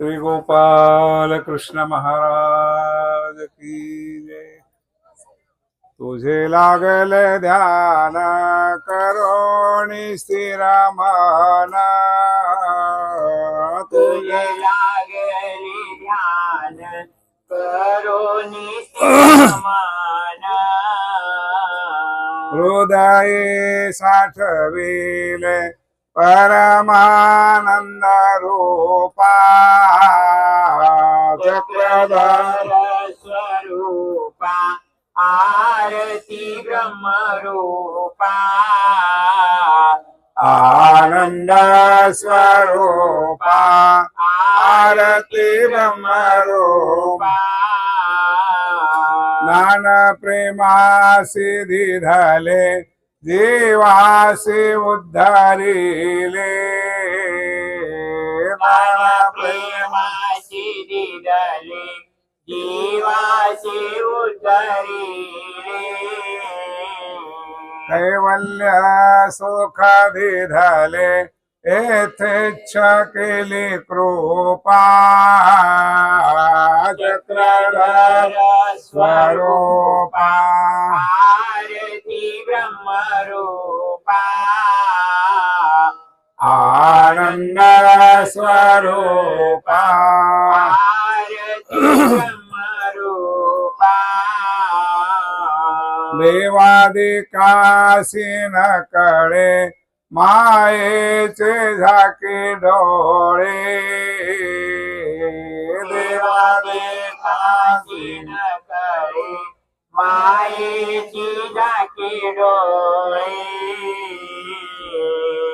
श्री गोपाल कृष्ण महाराज की जय। तुझे लागल ध्यान करोणी स्थिर मन तुझे लागली ध्यान समान हृदये साठविले परमानंद रूपा चक्रधर स्वरूपा आरती ब्रह्मरूपा आनंद स्वरूपा आरती ब्रह्मरूपा ज्ञान प्रेमासी दिधले जीवासी उद्धारिले प्रेम प्रेमाशी दिदले जीवाशी उद्धरिले कैवल्य सुख दिधले येथेच्छ केली कृपा. चक्रधर स्वरूपा. ब्रह्मरूपा। आनंद स्वरूपा आरती ब्रह्मरूपा। देवादिकासीन कडे मायेचे झाके डोळे देवादिकासीन देवादेवासीन करे मायेची झाकी डोळे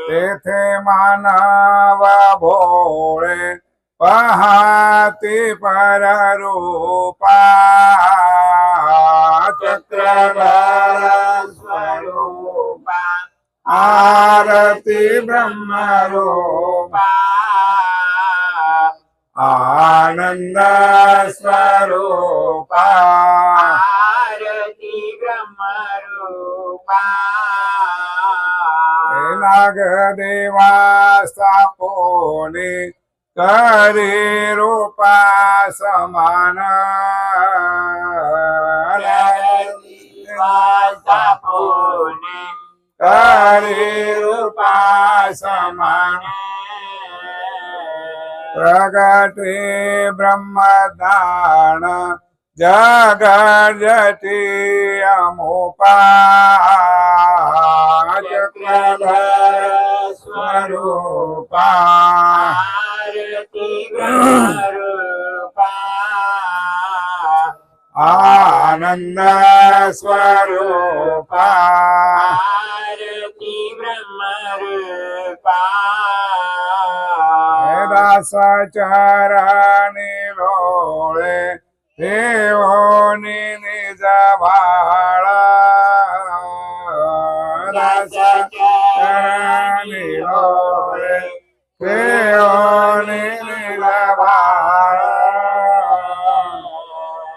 तेथे मानव भोळे पहाती पररूपा चक्रधर स्वरूपा आरती ब्रह्मरूपा आनंद स्वरूपा आरती નાગ દેવા સ્થાપોને કરે રૂપા સમાન. કરે રૂપા સમાન. પ્રગટે બ્રહ્મદાન ब्रह्मदान जगजटी अमुपा चक्रधर स्वरूपा आरती ब्रह्मरूपा आनंद स्वरूपा आरती ब्रह्मरूपा दासचरणी लोळे देवोनी निज भाळा दासचरणी लोळे देवोनी निज भाळा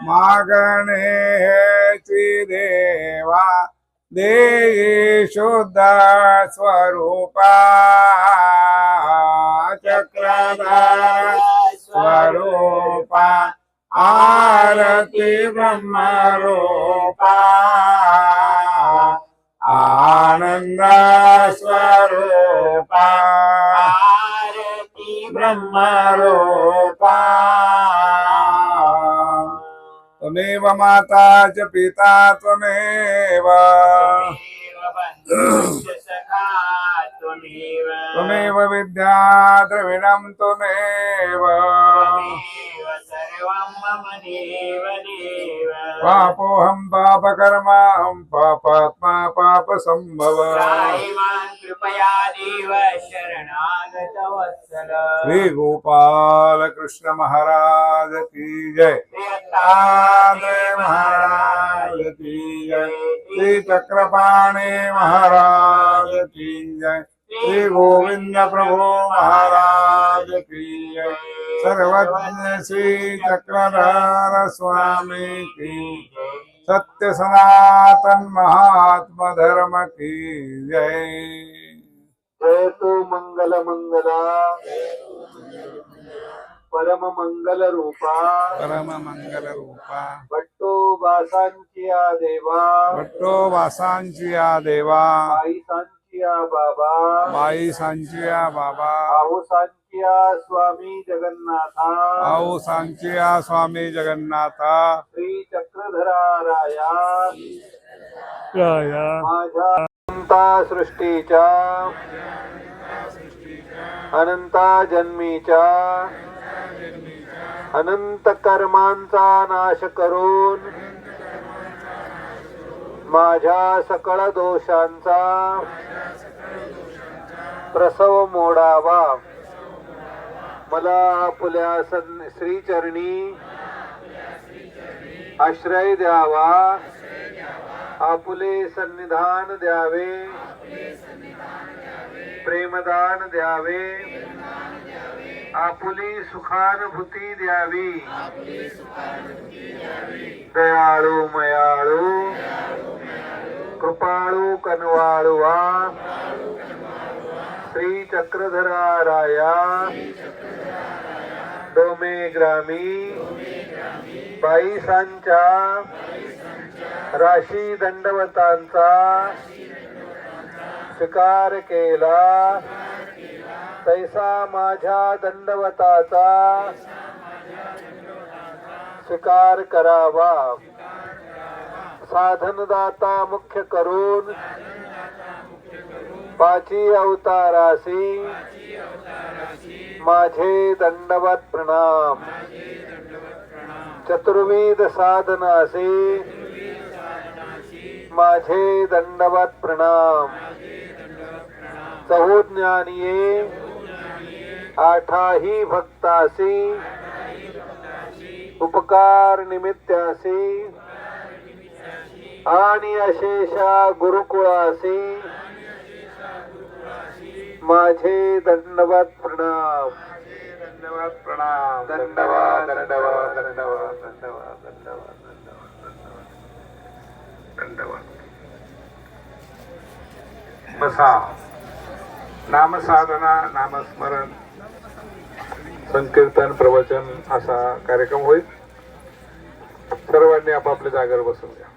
मागणेची देवा देई शुद्ध स्वरूपा. चक्रधर स्वरूपा. आरती ब्रह्मरूपा आनंद स्वरूपा आरती ब्रह्मरूपा। त्वमेव माता च पिता त्वमेव। त्वमेव त्वमेव। विद्या द्रविणं त्वमेव। पापोऽहं पापकर्माहं पापात्मा पापसम्भव कृपया देव शरणागत वत्सल श्रीगोपाल कृष्ण महाराज की जय। महाराज की जय। श्री चक्रपाणी महाराज की जय। श्री गोविंद प्रभु महाराज की सर्वज्ञ श्री चक्रधर स्वामी की सत्य सनातन महात्मा धर्म की जय। जय तू मंगल मंगला परम मंगल रूपा परम मंगल रूपा भट्टो बासांची या देवा। भट्टो वासांची या देवा आई सांची या बाबा. बाई सांचिया बाबा. आहो सांची या स्वामी जगन्नाथा. आऊ सांचिया स्वामी जगन्नाथा. श्री चक्रधरा राया. माझ्या अनंता सृष्टीच्या अनंता जन्मीच्या अनंत कर्मांचा नाश करून माझ्या सकळ दोषांचा प्रसव मोडावा. मला आपल्या श्रीचरणी आश्रय द्यावा. आपुले सन्निधान द्यावे. प्रेमदान द्यावे. आपुली सुखानुभूती द्यावी. दयाळू मयाळू. कृपाळू कनवाळुवा श्री चक्रधरा राया डोमे ग्रामी. बाईसांच्या. राशी दंडवतांचा. स्वीकार केला. तैसा माझ्या दंडवताचा. स्वीकार करावा. साधनदाता मुख्य करून पाची अवतारासी माझे दंडवत प्रणाम. चतुर्विध साधनासी माझे दंडवत प्रणाम. चहुज्ञानिये आठाही भक्तासी. उपकार निमित्तासी. आणि अशेषा गुरुकुळासी. माझे दंडवत प्रणाम. धन्यवाद प्रणाम दंडवाद दंडवाद दंडवाद दंडवाद दंडवाद धन्यवाद. बसा. नामसाधना नामस्मरण. संकीर्तन प्रवचन असा कार्यक्रम होईल. सर्वांनी आपापल्या जागेवर बसून घ्या.